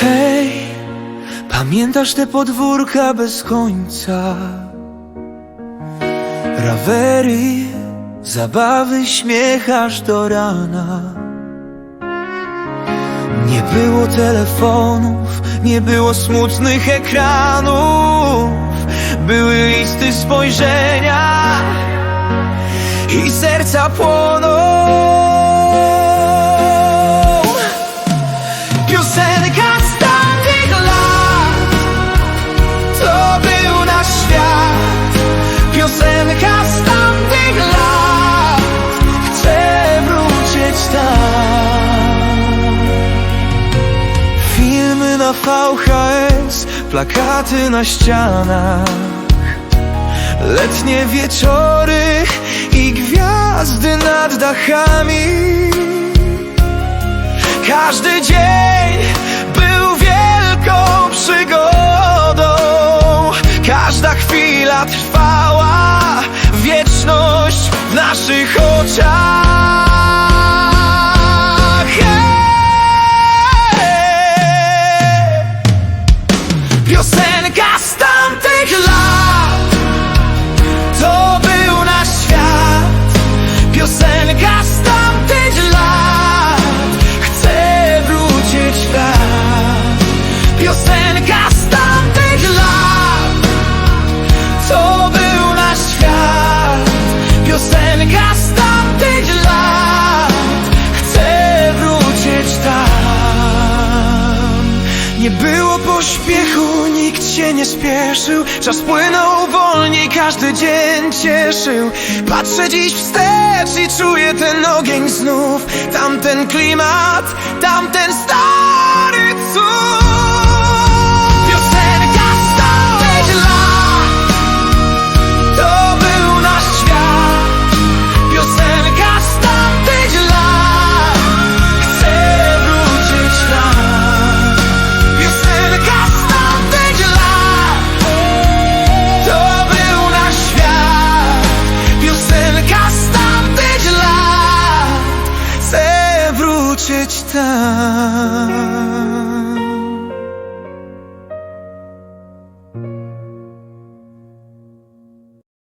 Hej, pamiętasz te podwórka bez końca? Rawery, zabawy, śmiechasz do rana. Nie było telefonów, nie było smutnych ekranów, były listy spojrzenia i serca płoną. Piosenka z tamtych lat. To był nasz świat. Piosenka z tamtych lat. Chcę wrócić tam. Filmy na VHS Plakaty na ścianach. Letnie wieczory i gwiazdy nad dachami każdy dzień był wielką przygodą. Każda chwila trwała wieczność w naszych oczach. Piosenka z Nie było pośpiechu, nikt się nie spieszył. Czas płynął wolniej, każdy dzień cieszył. Patrzę dziś wstecz i czuję ten ogień znów. Tamten klimat, tamten stary tamtych